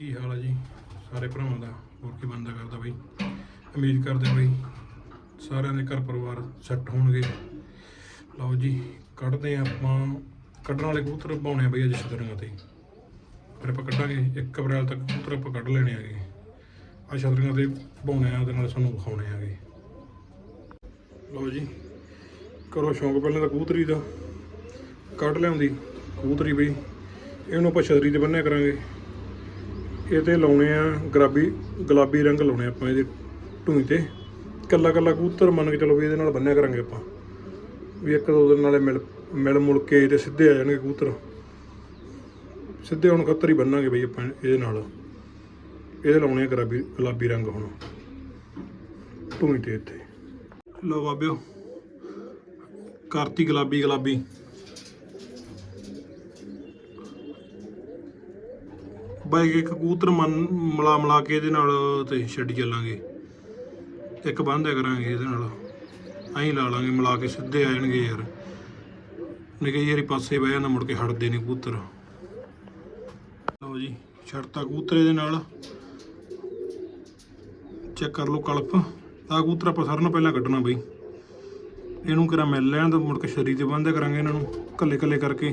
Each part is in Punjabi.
ਕੀ ਹਾਲ ਹੈ ਜੀ? ਸਾਰੇ ਭਰਾਵਾਂ ਦਾ, ਹੋਰ ਕੀ ਬੰਦਾ ਕਰਦਾ ਬਈ? ਉਮੀਦ ਕਰਦੇ ਬਈ ਸਾਰਿਆਂ ਦੇ ਘਰ ਪਰਿਵਾਰ ਸੈੱਟ ਹੋਣਗੇ। ਲਓ ਜੀ, ਕੱਢਦੇ ਹਾਂ ਆਪਾਂ, ਕੱਢਣ ਵਾਲੇ ਕਬੂਤਰ ਪਾਉਣੇ ਆ ਬਈ ਅੱਜ ਛਤਰੀਆਂ ਤੇ। ਫਿਰ ਆਪਾਂ ਕੱਢਾਂਗੇ 1 ਅਪ੍ਰੈਲ ਤੱਕ ਕਬੂਤਰ ਆਪਾਂ ਕੱਢ ਲੈਣੇ ਆਗੇ। ਆ ਛਤਰੀਆਂ ਤੇ ਪਾਉਣੇ ਆ, ਉਹਦੇ ਨਾਲ ਸਾਨੂੰ ਵਿਖਾਉਣੇ ਆਗੇ। ਲਓ ਜੀ, ਕਰੋ ਸ਼ੌਂਕ ਪਹਿਲਾਂ ਤਾਂ ਕਬੂਤਰੀ ਦਾ। ਕੱਢ ਲਿਆਉਂਦੀ ਕਬੂਤਰੀ ਬਈ, ਇਹਨੂੰ ਆਪਾਂ ਛਤਰੀ ਤੇ ਬੰਨਿਆ ਕਰਾਂਗੇ। ਇਹ ਤੇ ਲਾਉਣੇ ਆ ਗੁਲਾਬੀ ਗੁਲਾਬੀ ਰੰਗ ਲਾਉਣੇ ਆਪਾਂ ਇਹਦੇ ਢੂਈ ਤੇ। ਕੱਲਾ ਕੱਲਾ ਕਬੂਤਰ ਮੰਨ ਕੇ ਚਲੋ ਵੀ ਇਹਦੇ ਨਾਲ ਬੰਨਿਆ ਕਰਾਂਗੇ ਆਪਾਂ। ਵੀ ਇੱਕ ਦੋ ਦਿਨ ਨਾਲੇ ਮਿਲ ਮਿਲ ਮੁਲ ਕੇ ਇਹਦੇ ਸਿੱਧੇ ਆ ਜਾਣਗੇ ਕਬੂਤਰ। ਸਿੱਧੇ ਹੁਣ ਖੱਤਰ ਹੀ ਬੰਨਾਂਗੇ ਬਈ ਆਪਾਂ ਇਹਦੇ ਨਾਲ। ਇਹਦੇ ਲਾਉਣੇ ਆ ਗੁਲਾਬੀ ਗੁਲਾਬੀ ਰੰਗ ਹੁਣ। ਢੂਈ ਤੇ ਇੱਥੇ। ਲਓ ਬਾਬਿਓ, ਕਰਤੀ ਗੁਲਾਬੀ ਗੁਲਾਬੀ। ਬਾਈ ਇੱਕ ਕਬੂਤਰ ਮਨ, ਮਿਲਾ ਮਿਲਾ ਕੇ ਇਹਦੇ ਨਾਲ ਤੇ ਛੱਡ ਚੱਲਾਂਗੇ। ਇੱਕ ਬੰਦਿਆ ਕਰਾਂਗੇ ਇਹਦੇ ਨਾਲ। ਐਂ ਲਾ ਲਾਂਗੇ, ਮਿਲਾ ਕੇ ਸਿੱਧੇ ਆ ਜਾਣਗੇ ਯਾਰ। ਨਿਕੇ ਯਾਰੀ ਪਾਸੇ ਬਹਿ ਜਾਂਦਾ, ਮੁੜ ਕੇ ਹਟਦੇ ਨਹੀਂ ਕਬੂਤਰ। ਲਓ ਜੀ, ਛੱਡਤਾ ਕਬੂਤਰ ਇਹਦੇ ਨਾਲ। ਚੈੱਕ ਕਰ ਲਓ ਕਲਪ। ਆ ਕਬੂਤਰ ਆਪਾਂ ਸਾਰਿਆਂ ਨੂੰ ਪਹਿਲਾਂ ਕੱਢਣਾ ਬਈ। ਇਹਨੂੰ ਕਿਰਾ ਮਿਲ ਲੈਣ ਤਾਂ ਮੁੜ ਕੇ ਸ਼ਰੀਰ ਤੇ ਬੰਦਿਆ ਕਰਾਂਗੇ ਇਹਨਾਂ ਨੂੰ ਕੱਲੇ ਕੱਲੇ ਕਰਕੇ।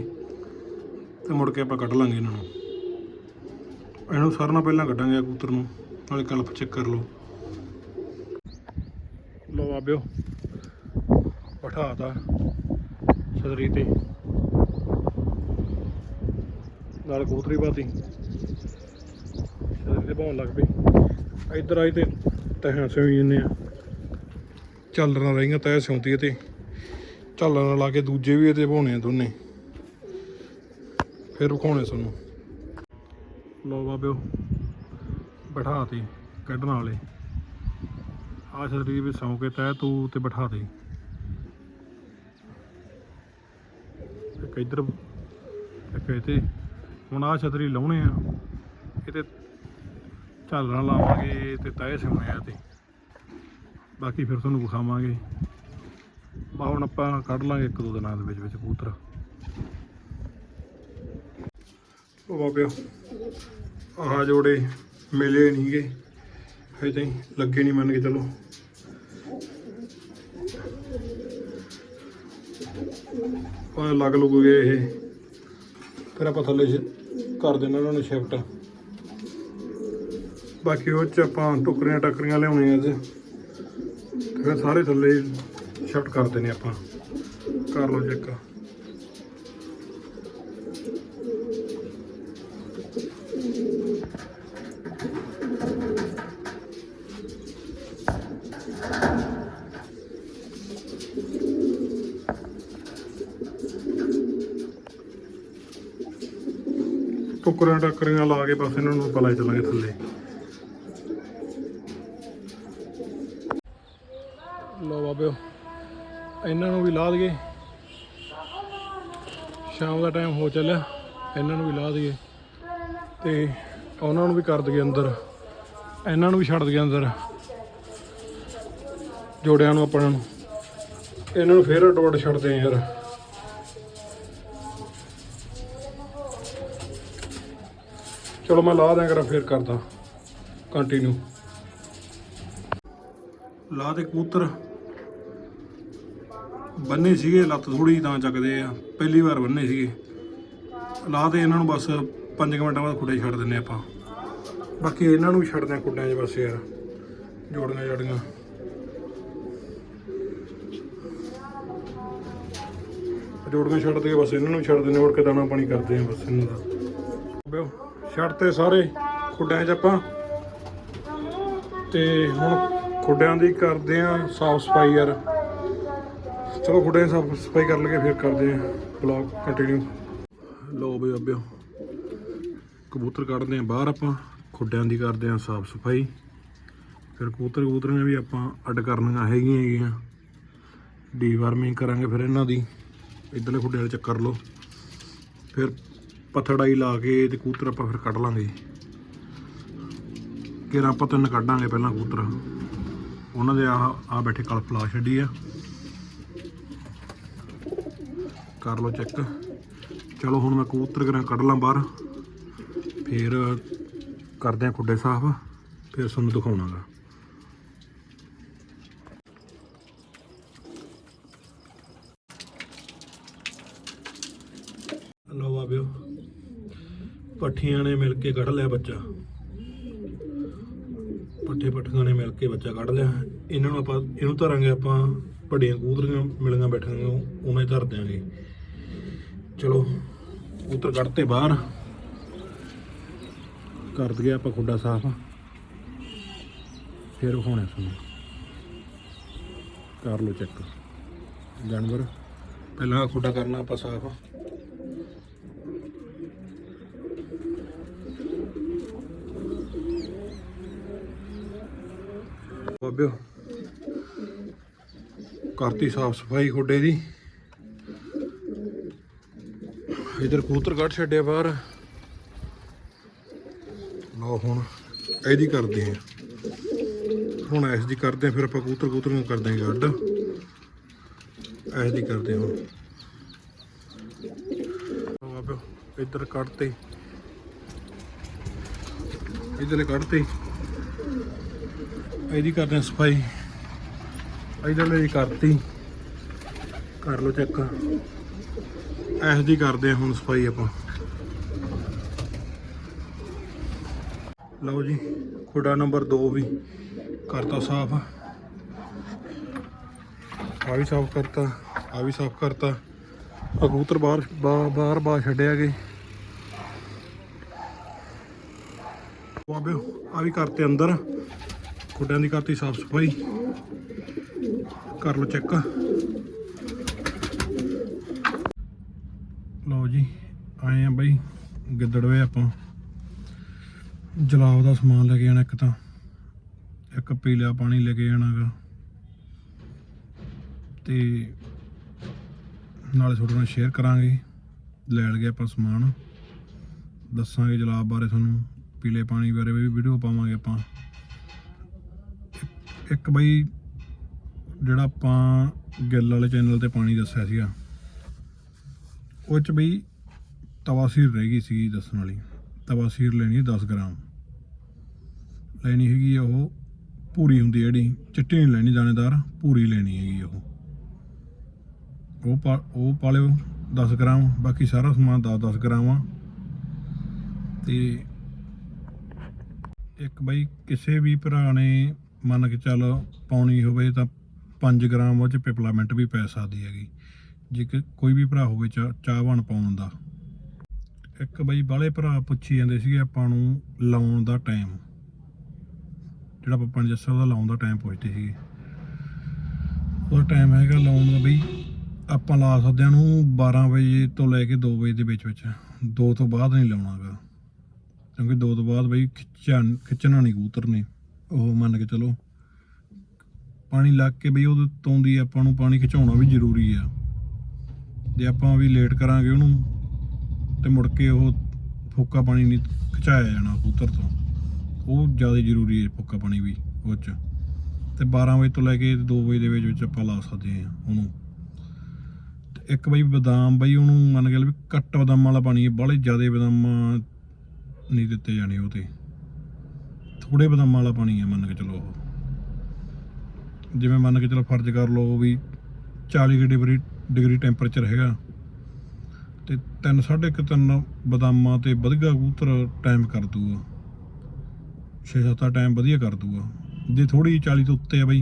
ਤੇ ਮੁੜ ਕੇ ਆਪਾਂ ਕੱਢ ਲਾਂਗੇ ਇਹਨਾਂ ਨੂੰ। ਇਹਨੂੰ ਸਾਰਿਆਂ ਨਾਲ ਪਹਿਲਾਂ ਕੱਢਾਂਗੇ ਕਬੂਤਰ ਨੂੰ, ਨਾਲੇ ਕਲਪ ਚੈੱਕ ਕਰ ਲਓ। ਲਓ ਆਬਿਓ ਬਿਠਾਤਾ ਛਤਰੀ ਤੇ। ਨਾਲ ਕਬੂਤਰੀ ਬਾਤੀ। ਸਦਰੀ ਤੇ ਭਾਉਣ ਲੱਗ ਪਈ। ਇੱਧਰ ਆਈ ਤੇ ਤਹਾਂ ਸਿਉਂ ਜੰਨੇ ਆ। ਝਾਲਰਾਂ ਰਹੀਆਂ ਤੈ ਸਿਉਂਤੀ ਤੇ ਝਾਲਰਾਂ ਲਾ ਕੇ ਦੂਜੇ ਵੀ ਇਹਦੇ ਭਾਉਣੇ ਆ ਦੋਨੇ। ਫਿਰ ਵਿਖਾਉਣੇ ਤੁਹਾਨੂੰ। ਲੋ ਬਾਬਿਓ, ਬਿਠਾ ਤੇ, ਕੱਢਣ ਵਾਲੇ। ਆ ਛਤਰੀ ਵੀ ਸੌਂ ਕੇ ਤੈ ਤੂੰ ਤੇ ਬਿਠਾ ਦੇ ਇੱਕ ਇੱਧਰ, ਇੱਕ ਇੱਥੇ। ਹੁਣ ਆ ਛਤਰੀ ਲਾਉਣੇ ਆ ਇਹਤੇ ਝਾਲਰਾਂ ਲਾਵਾਂਗੇ ਤੇ ਤੈ ਸਿਉਣੇ ਆ ਤੇ ਬਾਕੀ ਫਿਰ ਤੁਹਾਨੂੰ ਵਿਖਾਵਾਂਗੇ। ਬਾ ਹੁਣ ਆਪਾਂ ਕੱਢ ਲਾਂਗੇ ਇੱਕ ਦੋ ਦਿਨਾਂ ਦੇ ਵਿੱਚ ਵਿੱਚ ਕਬੂਤਰ। ਉਹ ਬਾਬਿਓ। ਆਹ ਜੋੜੇ ਮਿਲੇ ਨਹੀਂਗੇ। ਹਜੇ ਤਾਈਂ ਲੱਗੇ ਨਹੀਂ ਮੰਨ ਕੇ ਚਲੋ। ਉਹ ਲੱਗ ਲੁੱਗ ਗਏ ਇਹ। ਫਿਰ ਆਪਾਂ ਥੱਲੇ ਕਰ ਦੇਣਾ ਉਹਨਾਂ ਨੂੰ ਸ਼ਿਫਟ ਬਾਕੀ ਉਹ ਚ ਆਪਾਂ ਟੁਕਰੀਆਂ ਟੱਕਰੀਆਂ ਲਿਆਉਣੀਆਂ ਅੱਜ। ਫਿਰ ਸਾਰੇ ਥੱਲੇ ਸ਼ਿਫਟ ਕਰ ਦੇਣੇ ਆਪਾਂ। ਕਰ ਲਓ ਚੈੱਕ ਟੁਕਰੀਆਂ ਟੱਕਰੀਆਂ ਲਾ ਕੇ ਬਸ ਇਹਨਾਂ ਨੂੰ ਪਲਾਈ ਚੱਲਾਂਗੇ ਥੱਲੇ। ਲੋ ਬਾਬਿਓ, ਇਹਨਾਂ ਨੂੰ ਵੀ ਲਾ ਦਈਏ। ਸ਼ਾਮ ਦਾ ਟਾਈਮ ਹੋ ਚੱਲਿਆ, ਇਹਨਾਂ ਨੂੰ ਵੀ ਲਾ ਦਈਏ। ਤੇ ਉਹਨਾਂ ਨੂੰ ਵੀ ਕਰ ਦਈਏ ਅੰਦਰ। ਇਹਨਾਂ ਨੂੰ ਵੀ ਛੱਡ ਦਈਏ ਅੰਦਰ। ਜੋੜਿਆਂ ਨੂੰ, ਆਪਣਿਆਂ ਨੂੰ। ਇਹਨਾਂ ਨੂੰ ਫੇਰ ਅੱਡੋ ਛੱਡਦੇ ਆ ਯਾਰ। ਚਲੋ ਮੈਂ ਲਾ ਦਿਆਂ ਕਰਾਂ, ਫੇਰ ਕਰਦਾ। ਕੰਟੀਨਿਊ ਲਾ ਦੇ ਕਬੂਤਰ। ਬੰਨੇ ਸੀਗੇ, ਲੱਤ ਥੋੜੀ ਤਾਂ ਚੱਕਦੇ ਆ। ਪਹਿਲੀ ਵਾਰ ਬੰਨੇ ਸੀਗੇ। ਲਾ ਦੇ ਇਹਨਾਂ ਨੂੰ ਬਸ 5 ਮਿੰਟਾਂ ਬਾਅਦ ਖੁੱਡੇ ਛੱਡ ਦਿੰਨੇ ਆਪਾਂ। ਬਾਕੀ ਇਹਨਾਂ ਨੂੰ ਛੱਡਦੇ ਆ ਕੁੱਡਿਆਂ 'ਚ ਬਸ ਯਾਰ, ਜੋੜੀਆਂ ਜੜੀਆਂ। ਜੋੜੀਆਂ ਛੱਡ ਦੇ ਬਸ ਇਹਨਾਂ ਨੂੰ ਛੱਡ ਦਿੰਨੇ ਹੋਰ ਕੇ ਦਾਣਾ ਪਾਣੀ ਕਰਦੇ ਆ ਬਸ ਇਹਨਾਂ ਦਾ। ਬਿਓ ਛੱਡ ਸਾਰੇ ਖੁੱਡਿਆਂ 'ਚ ਆਪਾਂ। ਤੇ ਹੁਣ ਖੁੱਡਿਆਂ ਦੀ ਕਰਦੇ ਆ ਸਾਫ਼ ਸਫ਼ਾਈ ਯਾਰ। ਚਲੋ ਖੁੱਡਿਆਂ ਦੀ ਸਾਫ਼ ਸਫ਼ਾਈ ਕਰ ਲਗੇ ਫਿਰ ਕਰਦੇ ਆ ਬਲੌਗ ਕੰਟੀਨਿਊ ਲੋ ਬਈ ਅੱਬਿਓ ਕਬੂਤਰ ਕੱਢਦੇ ਆ ਬਾਹਰ ਆਪਾਂ। ਖੁੱਡਿਆਂ ਦੀ ਕਰਦੇ ਆ ਸਾਫ਼ ਸਫ਼ਾਈ। ਫਿਰ ਕਬੂਤਰ ਕਬੂਤਰੀਆਂ ਵੀ ਆਪਾਂ ਅੱਡ ਕਰਨੀਆਂ ਹੈਗੀਆਂ ਹੈਗੀਆਂ। ਡੀਵਾਰਮਿੰਗ ਕਰਾਂਗੇ ਫਿਰ ਇਹਨਾਂ ਦੀ। ਇਧਰਲੇ ਖੁੱਡੇ ਵਾਲੇ ਚੱਕਰ ਲਓ। ਫਿਰ ਪਥੜਾਈ ਲਾ ਕੇ ਤੇ ਕੂਤਰ ਆਪਾਂ ਫਿਰ ਕੱਢ ਲਾਂਗੇ ਕਿਰਾਂ ਆਪਾਂ ਤਿੰਨ ਕੱਢਾਂਗੇ ਪਹਿਲਾਂ ਕੂਤਰ। ਉਹਨਾਂ ਦੇ ਆ ਆ ਬੈਠੇ ਕਲਪ ਲਾ ਛੱਡੀ ਆ। ਕਰ ਲਓ ਚੈੱਕ। ਚਲੋ ਹੁਣ ਮੈਂ ਕਬੂਤਰ ਕਰਾਂ ਕੱਢ ਲਾਂ ਬਾਹਰ। ਫਿਰ ਕਰਦੇ ਆ ਖੁੱਡੇ ਸਾਫ਼। ਫਿਰ ਤੁਹਾਨੂੰ ਦਿਖਾਉਣਾਗਾ। ਲਓ ਬਾਬਿਓ ਪੱਠੀਆਂ ਨੇ ਮਿਲ ਕੇ ਕੱਢ ਲਿਆ ਬੱਚਾ। ਪੱਠੇ ਪੱਠੀਆਂ ਨੇ ਮਿਲ ਕੇ ਬੱਚਾ ਕੱਢ ਲਿਆ। ਇਹਨਾਂ ਨੂੰ ਆਪਾਂ ਇਹਨੂੰ ਧਰਾਂਗੇ ਆਪਾਂ ਵੱਡੀਆਂ ਕੂਦਰੀਆਂ ਮਿਲੀਆਂ ਬੈਠੀਆਂ ਉਹਨਾਂ ਹੀ ਧਰ ਦਿਆਂਗੇ। ਚਲੋ ਕਬੂਤਰ ਕੱਢਤੇ ਬਾਹਰ। ਕਰ ਦਈਏ ਆਪਾਂ ਖੁੱਡਾ ਸਾਫ਼। ਫਿਰ ਵਿਖਾਉਣਾ ਤੁਹਾਨੂੰ। ਕਰ ਲਓ ਚੈੱਕ। ਜਾਨਵਰ, ਪਹਿਲਾਂ ਖੁੱਡਾ ਕਰਨਾ ਆਪਾਂ ਸਾਫ਼। ਬਾਬਿਓ ਕਰਤੀ ਸਾਫ਼ ਸਫ਼ਾਈ ਖੁੱਡੇ ਦੀ। ਇਧਰ ਕੂਤਰ ਕੱਢ ਛੱਡਿਆ ਬਾਹਰ। ਲਓ ਹੁਣ ਇਹਦੀ ਕਰਦੇ ਆ ਹੁਣ ਐਸ ਦੀ ਕਰਦੇ ਆ ਫਿਰ ਆਪਾਂ ਕੂਤਰ ਕੂਤਰ ਨੂੰ ਕਰ ਦਾਂਗੇ ਅੱਡ ਐਸ ਦੀ ਕਰਦੇ ਆ ਹੁਣ। ਲਓ ਬਾਬਿਓ, ਇਧਰ ਕੱਢਤੇ। ਇਧਰਲੇ ਕੱਢਤੇ। ਇਹਦੀ ਕਰਦੇ ਹਾਂ ਸਫ਼ਾਈ। ਇਧਰਲੇ ਦੀ ਕਰਤੀ। ਕਰ ਲਓ ਚੈੱਕ। ਐਸ ਦੀ ਕਰਦੇ ਆ ਹੁਣ ਸਫ਼ਾਈ ਆਪਾਂ। ਲਓ ਜੀ, ਖੁੱਡਾ ਨੰਬਰ 2 ਵੀ। ਕਰਤਾ ਸਾਫ਼। ਆ ਵੀ ਸਾਫ਼ ਕਰਤਾ ਆ ਵੀ ਸਾਫ਼ ਕਰਤਾ। ਕਬੂਤਰ ਬਾਹਰ ਬਾ- ਬਾਹਰ ਬਾਹਰ ਛੱਡਿਆ ਗਏ ਬਾਬਿਓ ਆ ਵੀ ਕਰਤੇ ਅੰਦਰ। ਖੁੱਡਿਆਂ ਦੀ ਕਰਤੀ ਸਾਫ਼ ਸਫ਼ਾਈ। ਕਰ ਲਓ ਚੈੱਕ। ਲਓ ਜੀ, ਆਏ ਆ ਬਈ, ਗਿੱਦੜਵੇ ਆਪਾਂ। ਜਲਾਬ ਦਾ ਸਮਾਨ ਲੈ ਕੇ ਜਾਣਾ ਇੱਕ ਤਾਂ। ਇੱਕ ਪੀਲਾ ਪਾਣੀ ਲੈ ਕੇ ਜਾਣਾਗਾ ਤੇ ਨਾਲੇ ਤੁਹਾਡੇ ਨਾਲ ਸ਼ੇਅਰ ਕਰਾਂਗੇ। ਲੈ ਲਗੇ ਆਪਾਂ ਸਮਾਨ। ਦੱਸਾਂਗੇ ਜਲਾਬ ਬਾਰੇ ਤੁਹਾਨੂੰ। ਪੀਲੇ ਪਾਣੀ ਬਾਰੇ ਵੀ ਵੀਡੀਓ ਪਾਵਾਂਗੇ ਆਪਾਂ। ਇੱਕ- ਇੱਕ ਬਈ ਜਿਹੜਾ ਆਪਾਂ ਗਿੱਲ ਵਾਲੇ ਚੈਨਲ ਤੇ ਪਾਣੀ ਦੱਸਿਆ ਸੀਗਾ, ਉਹ ਚ ਬਈ ਤਵਾਸੀਰ ਰਹਿ ਗਈ ਸੀ ਦੱਸਣ ਵਾਲੀ। ਤਵਾਸੀਰ ਲੈਣੀ ਹੈ 10 ਗ੍ਰਾਮ। ਲੈਣੀ ਹੈਗੀ ਆ ਉਹ ਪੂਰੀ ਹੁੰਦੀ ਜਿਹੜੀ, ਚਿੱਟੀ ਨਹੀਂ ਲੈਣੀ ਦਾਣੇਦਾਰ, ਪੂਰੀ ਲੈਣੀ ਹੈਗੀ ਉਹ। ਉਹ ਪਾ ਉਹ ਪਾ ਲਿਓ 10 ਗ੍ਰਾਮ, ਬਾਕੀ ਸਾਰਾ ਸਮਾਨ 10 10 ਗ੍ਰਾਮ ਆ। ਤੇ ਇੱਕ ਬਈ ਕਿਸੇ ਵੀ ਭਰਾ ਨੇ ਮੰਨ ਕੇ ਚੱਲ ਪਾਉਣੀ ਹੋਵੇ ਤਾਂ 5 ਗ੍ਰਾਮ ਉਹ ਚ ਪਿਪਲਾਮੈਂਟ ਵੀ ਪੈ ਸਕਦੀ ਹੈਗੀ। ਜੇ ਕਿ, ਕੋਈ ਵੀ ਭਰਾ ਹੋਵੇ ਚਾ- ਚਾਹਵਾਨ ਪਾਉਣ ਦਾ। ਇੱਕ ਬਈ ਬਾਲੇ ਭਰਾ ਪੁੱਛੀ ਜਾਂਦੇ ਸੀਗੇ ਆਪਾਂ ਨੂੰ ਲਾਉਣ ਦਾ ਟਾਈਮ ਜਿਹੜਾ ਆਪਾਂ ਪੰਜ ਦੱਸਿਆ ਉਹਦਾ ਲਾਉਣ ਦਾ ਟਾਈਮ ਪੁੱਛਦੇ ਸੀਗੇ। ਉਹਦਾ ਟਾਈਮ ਹੈਗਾ ਲਾਉਣ ਦਾ ਬਈ ਆਪਾਂ ਲਾ ਸਕਦੇ ਹਾਂ ਨੂੰ 12 ਵਜੇ ਤੋਂ ਲੈ ਕੇ 2 ਵਜੇ ਦੇ ਵਿੱਚ ਵਿੱਚ। 2 ਤੋਂ ਬਾਅਦ ਨਹੀਂ ਲਾਉਣਾਗਾ। ਕਿਉਂਕਿ 2 ਤੋਂ ਬਾਅਦ ਬਈ ਖਿੱਚਣ, ਖਿੱਚਣਾ ਨਹੀਂ ਕਬੂਤਰ ਨੇ। ਉਹ ਮੰਨ ਕੇ ਚਲੋ, ਪਾਣੀ ਲੱਗ ਕੇ ਬਈ ਉਹਦੇ ਤੋਂ ਦੀ ਆਪਾਂ ਨੂੰ ਪਾਣੀ ਖਿਚਾਉਣਾ ਵੀ ਜ਼ਰੂਰੀ ਆ। ਜੇ ਆਪਾਂ ਵੀ ਲੇਟ ਕਰਾਂਗੇ ਉਹਨੂੰ, ਤੇ ਮੁੜ ਕੇ ਉਹ ਫੋਕਾ ਪਾਣੀ ਨਹੀਂ ਖਿਚਾਇਆ ਜਾਣਾ ਕਬੂਤਰ ਤੋਂ। ਉਹ ਜ਼ਿਆਦਾ ਜ਼ਰੂਰੀ ਹੈ ਫੋਕਾ ਪਾਣੀ ਵੀ, ਉਹ ਚ। ਤੇ 12 ਵਜੇ ਤੋਂ ਲੈ ਕੇ 2 ਵਜੇ ਦੇ ਵਿੱਚ ਵਿੱਚ ਆਪਾਂ ਲਾ ਸਕਦੇ ਆ ਉਹਨੂੰ। ਤੇ ਇੱਕ ਬਈ ਬਦਾਮ ਬਈ ਉਹਨੂੰ ਮੰਨ ਕੇ ਚੱਲ ਵੀ ਘੱਟ ਬਦਾਮਾਂ ਵਾਲਾ ਪਾਣੀ ਹੈ ਬਾਹਲੇ ਜ਼ਿਆਦਾ ਬਦਾਮਾਂ ਨਹੀਂ ਦਿੱਤੇ ਜਾਣੇ ਉਹ ਤੇ ਥੋੜੇ ਬਦਾਮਾਂ ਵਾਲਾ ਪਾਣੀ ਹੈ ਮੰਨ ਕੇ ਚਲੋ ਉਹ। ਜਿਵੇਂ ਮੰਨ ਕੇ ਚਲੋ ਫਰਜ਼ ਕਰ ਲਓ ਵੀ 40 ਡਿਗਰੀ ਡਿਗਰੀ ਟੈਂਪਰੇਚਰ ਹੈਗਾ। ਤੇ 3 1.5 ਤਿੰਨ ਬਦਾਮਾਂ ਤੇ ਵਧੀਆ ਕਬੂਤਰ ਟਾਈਮ ਕਰ ਦੂਗਾ 6-7 ਟਾਈਮ ਵਧੀਆ ਕਰ ਦੂਗਾ ਜੇ ਥੋੜੀ 40 ਤੋਂ ਉੱਤੇ ਆ ਬਈ,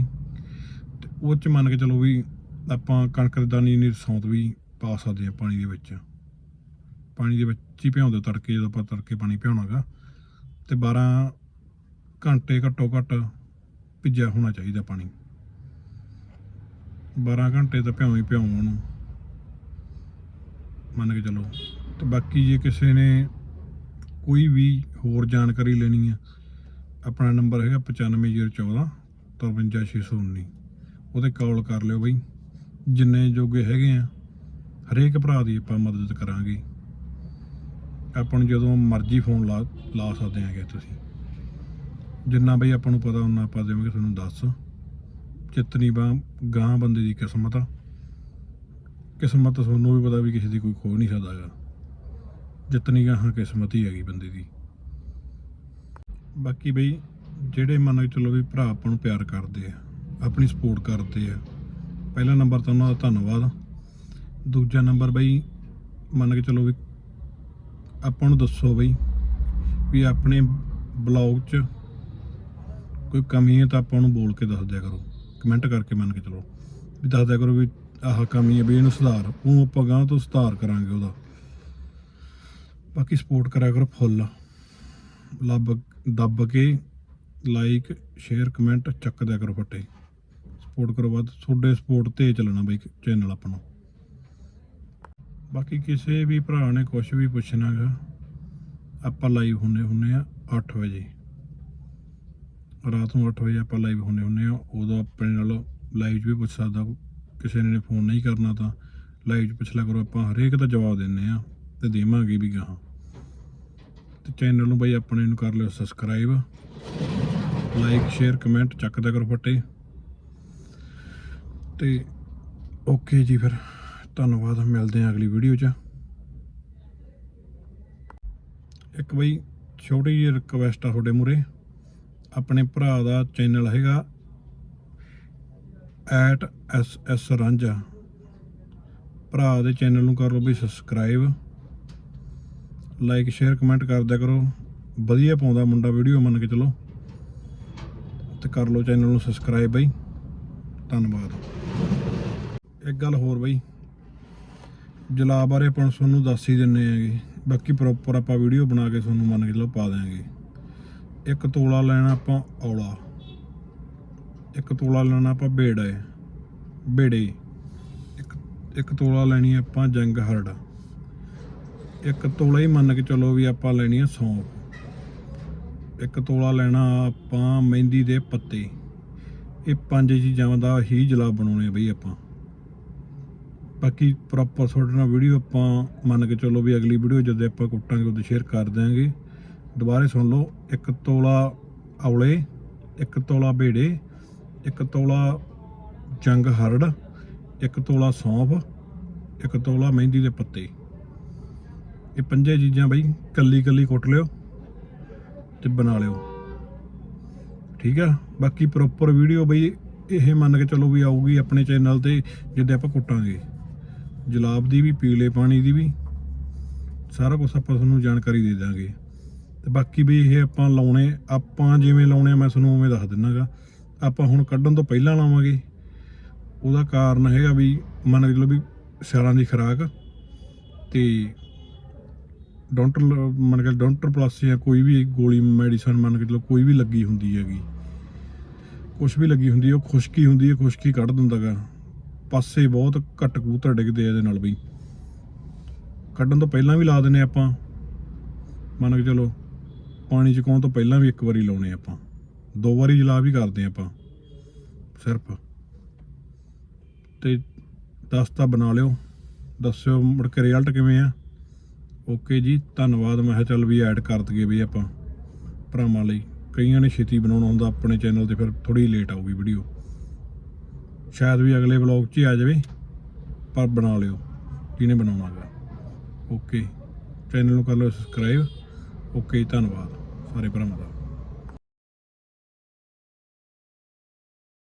ਤੇ ਉਹ ਚ ਮੰਨ ਕੇ ਚਲੋ ਵੀ ਆਪਾਂ ਕਣਕ ਦੇ ਦਾਣੇ ਨਹੀਂ ਸੌਂਤ ਵੀ ਪਾ ਸਕਦੇ ਆ ਪਾਣੀ ਦੇ ਵਿੱਚ। ਪਾਣੀ ਦੇ ਵਿੱਚ ਹੀ ਭਿਉਂਦੇ ਤੜਕੇ ਜਦੋਂ ਆਪਾਂ ਤੜਕੇ ਪਾਣੀ ਭਿਉਣਾਗਾ। ਤੇ 12 ਘੰਟੇ ਘੱਟੋ ਘੱਟ ਭਿੱਜਿਆ ਹੋਣਾ ਚਾਹੀਦਾ ਪਾਣੀ। 12 ਘੰਟੇ ਤਾਂ ਭਿਉਂ ਹੀ ਭਿਉਂ ਉਹਨੂੰ ਮੰਨ ਕੇ ਚੱਲੋ। ਤੇ ਬਾਕੀ ਜੇ ਕਿਸੇ ਨੇ ਕੋਈ ਵੀ ਹੋਰ ਜਾਣਕਾਰੀ ਲੈਣੀ ਆ, ਆਪਣਾ ਨੰਬਰ ਹੈਗਾ 95014 53619 ਉਹਦੇ ਕਾਲ ਕਰ ਲਿਓ ਬਈ। ਜਿੰਨੇ ਜੋਗੇ ਹੈਗੇ ਆ, ਹਰੇਕ ਭਰਾ ਦੀ ਆਪਾਂ ਮਦਦ ਕਰਾਂਗੇ। ਆਪਾਂ ਨੂੰ ਜਦੋਂ ਮਰਜ਼ੀ ਫੋਨ ਲਾ ਲਾ ਸਕਦੇ ਆਂਗੇ ਤੁਸੀਂ। ਜਿੰਨਾ ਬਈ ਆਪਾਂ ਨੂੰ ਪਤਾ ਉਹਨਾਂ ਆਪਾਂ ਦੇਵਾਂਗੇ, ਤੁਹਾਨੂੰ ਦੱਸ। ਜਿਤਨੀ ਬਾਂ ਗਾਂ ਬੰਦੇ ਦੀ ਕਿਸਮਤ ਆ। ਕਿਸਮਤ ਤੁਹਾਨੂੰ ਵੀ ਪਤਾ ਵੀ ਕਿਸੇ ਦੀ ਕੋਈ ਖੋ ਨਹੀਂ ਸਕਦਾਗਾ ਜਿਤਨੀ ਗਾਂ ਕਿਸਮਤ ਹੀ ਹੈਗੀ ਬੰਦੇ ਦੀ। ਬਾਕੀ ਬਈ, ਜਿਹੜੇ ਮੰਨ ਕੇ ਚਲੋ ਵੀ ਭਰਾ ਆਪਾਂ ਨੂੰ ਪਿਆਰ ਕਰਦੇ ਆ, ਆਪਣੀ ਸਪੋਰਟ ਕਰਦੇ ਆ, ਪਹਿਲਾ ਨੰਬਰ ਤਾਂ ਉਹਨਾਂ ਦਾ ਧੰਨਵਾਦ। ਦੂਜਾ ਨੰਬਰ ਬਈ, ਮੰਨ ਕੇ ਚਲੋ ਵੀ ਆਪਾਂ ਨੂੰ ਦੱਸੋ ਬਈ, ਵੀ ਆਪਣੇ ਬਲੌਗ 'ਚ ਕੋਈ ਕਮੀ ਹੈ ਤਾਂ ਆਪਾਂ ਉਹਨੂੰ ਬੋਲ ਕੇ ਦੱਸ ਦਿਆ ਕਰੋ। ਕਮੈਂਟ ਕਰਕੇ ਮੰਨ ਕੇ ਚਲੋ। ਵੀ ਦੱਸ ਦਿਆ ਕਰੋ ਵੀ ਆਹ ਕਮੀ ਹੈ ਵੀ ਇਹਨੂੰ ਸੁਧਾਰ ਉਹ ਆਪਾਂ ਗਾਂ ਤੋਂ ਸੁਧਾਰ ਕਰਾਂਗੇ ਉਹਦਾ। ਬਾਕੀ ਸਪੋਰਟ ਕਰਿਆ ਕਰੋ ਫੁੱਲ ਲੱਭ, ਦੱਬ ਕੇ ਲਾਈਕ ਸ਼ੇਅਰ ਕਮੈਂਟ ਚੱਕ ਦਿਆ ਕਰੋ ਫੱਟੇ। ਸਪੋਰਟ ਕਰੋ ਵੱਧ। ਤੁਹਾਡੇ ਸਪੋਰਟ ਤੇ ਚੱਲਣਾ ਬਈ ਚੈਨਲ ਆਪਣਾ। ਬਾਕੀ ਕਿਸੇ ਵੀ ਭਰਾ ਨੇ ਕੁਝ ਵੀ ਪੁੱਛਣਾਗਾ ਆਪਾਂ ਲਾਈਵ ਹੁੰਨੇ ਹੁੰਨੇ ਆ 8 ਵਜੇ। ਰਾਤ ਨੂੰ 8 ਵਜੇ ਆਪਾਂ ਲਾਈਵ ਹੁੰਨੇ ਹੁੰਨੇ ਆ ਉਦੋਂ ਆਪਣੇ ਨਾਲ ਲਾਈਵ 'ਚ ਵੀ ਪੁੱਛ ਸਕਦਾ ਕਿਸੇ ਨੇ ਫੋਨ ਨਹੀਂ ਕਰਨਾ ਤਾਂ ਲਾਈਵ 'ਚ ਪੁੱਛ ਲਿਆ ਕਰੋ, ਆਪਾਂ ਹਰੇਕ ਦਾ ਜਵਾਬ ਦਿੰਨੇ ਆ ਤੇ ਦੇਵਾਂਗੇ ਵੀ ਗਾਹਾਂ। ਤੇ ਚੈਨਲ ਨੂੰ ਬਈ ਆਪਣੇ ਨੂੰ ਕਰ ਲਿਓ ਸਬਸਕ੍ਰਾਈਬ ਲਾਈਕ ਸ਼ੇਅਰ ਕਮੈਂਟ ਚੱਕਦਾ ਕਰੋ ਫੱਟੇ। ਤੇ ਓਕੇ ਜੀ ਫਿਰ, ਧੰਨਵਾਦ, ਮਿਲਦੇ ਹਾਂ ਅਗਲੀ ਵੀਡੀਓ 'ਚ। ਇੱਕ ਬਈ, ਛੋਟੀ ਜਿਹੀ ਰਿਕਵੈਸਟ ਆ ਤੁਹਾਡੇ ਮੂਰੇ ਆਪਣੇ ਭਰਾ ਦਾ ਚੈਨਲ ਹੈਗਾ @ss ਰਾਂਝਾ। ਭਰਾ ਦੇ ਚੈਨਲ ਨੂੰ ਕਰ ਲਓ ਬਈ ਸਬਸਕ੍ਰਾਈਬ ਲਾਈਕ ਸ਼ੇਅਰ ਕਮੈਂਟ ਕਰ ਕਰੋ। ਵਧੀਆ ਪਾਉਂਦਾ ਮੁੰਡਾ ਵੀਡੀਓ ਮੰਨ ਕੇ ਚਲੋ। ਤੇ ਕਰ ਲਓ ਚੈਨਲ ਨੂੰ ਸਬਸਕ੍ਰਾਈਬ ਬਈ। ਧੰਨਵਾਦ। ਇੱਕ ਗੱਲ ਹੋਰ ਬਈ। ਜਲਾ ਬਾਰੇ ਆਪਾਂ ਤੁਹਾਨੂੰ ਦੱਸ ਹੀ ਦਿੰਨੇ ਆਗੇ ਬਾਕੀ ਪ੍ਰੋਪਰ ਆਪਾਂ ਵੀਡੀਓ ਬਣਾ ਕੇ ਤੁਹਾਨੂੰ ਮੰਨ ਕੇ ਚਲੋ ਪਾ ਦਿਆਂਗੇ। ਇੱਕ ਤੋਲਾ ਲੈਣਾ ਆਪਾਂ ਔਲਾ। ਇੱਕ ਤੋਲਾ ਲੈਣਾ ਆਪਾਂ ਬੇੜਾ ਬੇੜੇ। ਇੱਕ ਇੱਕ ਤੋਲਾ ਲੈਣੀ ਆਪਾਂ ਜੰਗ ਹਰੜ। ਇੱਕ ਤੋਲਾ ਹੀ ਮੰਨ ਕੇ ਚਲੋ ਵੀ ਆਪਾਂ ਲੈਣੀ ਆ ਸੌਂਫ। ਇੱਕ ਤੋਲਾ ਲੈਣਾ ਆਪਾਂ ਮਹਿੰਦੀ ਦੇ ਪੱਤੇ। ਇਹ ਪੰਜ ਚੀਜ਼ਾਂ ਦਾ ਹੀ ਜਲਾ ਬਣਾਉਣੇ ਆ ਬਈ ਆਪਾਂ। ਬਾਕੀ ਪ੍ਰੋਪਰ ਤੁਹਾਡੇ ਨਾਲ ਵੀਡੀਓ ਆਪਾਂ ਮੰਨ ਕੇ ਚੱਲੋ ਵੀ ਅਗਲੀ ਵੀਡੀਓ ਜਦੋਂ ਆਪਾਂ ਕੁੱਟਾਂਗੇ ਉਦੋਂ ਸ਼ੇਅਰ ਕਰ ਦਿਆਂਗੇ। ਦੁਬਾਰੇ ਸੁਣ ਲਓ। ਇੱਕ ਤੋਲਾ ਔਲੇ, ਇੱਕ ਤੋਲਾ ਬੇੜੇ, ਇੱਕ ਤੋਲਾ ਜੰਗ ਹਰੜ, ਇੱਕ ਤੋਲਾ ਸੌਂਫ, ਇੱਕ ਤੋਲਾ ਮਹਿੰਦੀ ਦੇ ਪੱਤੇ। ਇਹ ਪੰਜੇ ਚੀਜ਼ਾਂ ਬਈ ਕੱਲੀ ਕੱਲੀ ਕੁੱਟ ਲਿਓ ਤੇ ਬਣਾ ਲਿਓ। ਠੀਕ ਆ? ਬਾਕੀ ਪ੍ਰੋਪਰ ਵੀਡੀਓ ਬਈ ਇਹ ਮੰਨ ਕੇ ਚੱਲੋ ਵੀ ਆਊਗੀ ਆਪਣੇ ਚੈਨਲ ਤੇ, ਜਿੱਦੇ ਆਪਾਂ ਕੁੱਟਾਂਗੇ। ਜਲਾਬ ਦੀ ਵੀ, ਪੀਲੇ ਪਾਣੀ ਦੀ ਵੀ, ਸਾਰਾ ਕੁਝ ਆਪਾਂ ਤੁਹਾਨੂੰ ਜਾਣਕਾਰੀ ਦੇ ਦਾਂਗੇ। ਤੇ ਬਾਕੀ ਵੀ ਇਹ ਆਪਾਂ ਲਾਉਣੇ, ਆਪਾਂ ਜਿਵੇਂ ਲਾਉਣੇ ਆ, ਮੈਂ ਤੁਹਾਨੂੰ ਉਵੇਂ ਦੱਸ ਦਿੰਨਾਗਾ। ਆਪਾਂ ਹੁਣ ਕੱਢਣ ਤੋਂ ਪਹਿਲਾਂ ਲਾਵਾਂਗੇ। ਉਹਦਾ ਕਾਰਨ ਹੈਗਾ ਵੀ ਮੰਨ ਕੇ ਚੱਲੋ ਵੀ ਸਿਆਲਾਂ ਦੀ ਖੁਰਾਕ ਤੇ ਡੋਂਟਰ ਮੰਨ ਕੇ ਡੋਂਟਰ ਪਲੱਸ ਜਾਂ ਕੋਈ ਵੀ ਗੋਲੀ ਮੈਡੀਸਨ ਮੰਨ ਕੇ ਚਲੋ ਕੋਈ ਵੀ ਲੱਗੀ ਹੁੰਦੀ ਹੈਗੀ। ਕੁਝ ਵੀ ਲੱਗੀ ਹੁੰਦੀ ਹੈ ਉਹ ਖੁਸ਼ਕੀ ਹੁੰਦੀ ਹੈ ਖੁਸ਼ਕੀ ਕੱਢ ਦਿੰਦਾਗਾ। ਪਾਸੇ ਬਹੁਤ ਘੱਟ ਕਬੂਤਰ ਡਿੱਗਦੇ ਆ ਇਹਦੇ ਨਾਲ ਬਈ। ਕੱਢਣ ਤੋਂ ਪਹਿਲਾਂ ਵੀ ਲਾ ਦਿੰਨੇ ਆਪਾਂ। ਮੰਨ ਕੇ ਚਲੋ ਪਾਣੀ ਚ ਤੋਂ ਪਹਿਲਾਂ ਵੀ ਇੱਕ ਵਾਰੀ ਲਾਉਣੇ ਆਪਾਂ। ਦੋ ਵਾਰੀ ਜਲਾ ਵੀ ਕਰਦੇ ਆਪਾਂ, ਸਿਰਫ। ਤੇ ਦਸਤਾ ਬਣਾ ਲਿਓ। ਦੱਸਿਓ ਮੁੜ ਕੇ ਰਿਜ਼ਲਟ ਕਿਵੇਂ ਆ। ਓਕੇ ਜੀ, ਧੰਨਵਾਦ। ਮੈਂ ਕਿਹਾ ਚੱਲ ਵੀ ਐਡ ਕਰ ਦਈਏ ਵੀ ਆਪਾਂ ਭਰਾਵਾਂ ਲਈ। ਕਈਆਂ ਨੇ ਛੇਤੀ ਬਣਾਉਣਾ ਹੁੰਦਾ ਆਪਣੇ ਚੈਨਲ ਤੇ ਫਿਰ ਥੋੜੀ ਲੇਟ ਆਊਗੀ ਵੀਡੀਓ ਸ਼ਾਇਦ ਵੀ ਅਗਲੇ ਵਲੌਗ 'ਚ ਹੀ ਆ ਜਾਵੇ, ਪਰ ਬਣਾ ਲਿਓ। ਜਿਹਨੇ ਬਣਾਉਣਾਗਾ ਓਕੇ। ਚੈਨਲ ਨੂੰ ਕਰ ਲਓ ਸਬਸਕ੍ਰਾਈਬ ਓਕੇ ਧੰਨਵਾਦ। ਸਾਰੇ ਭਰਾਵਾਂ ਦਾ।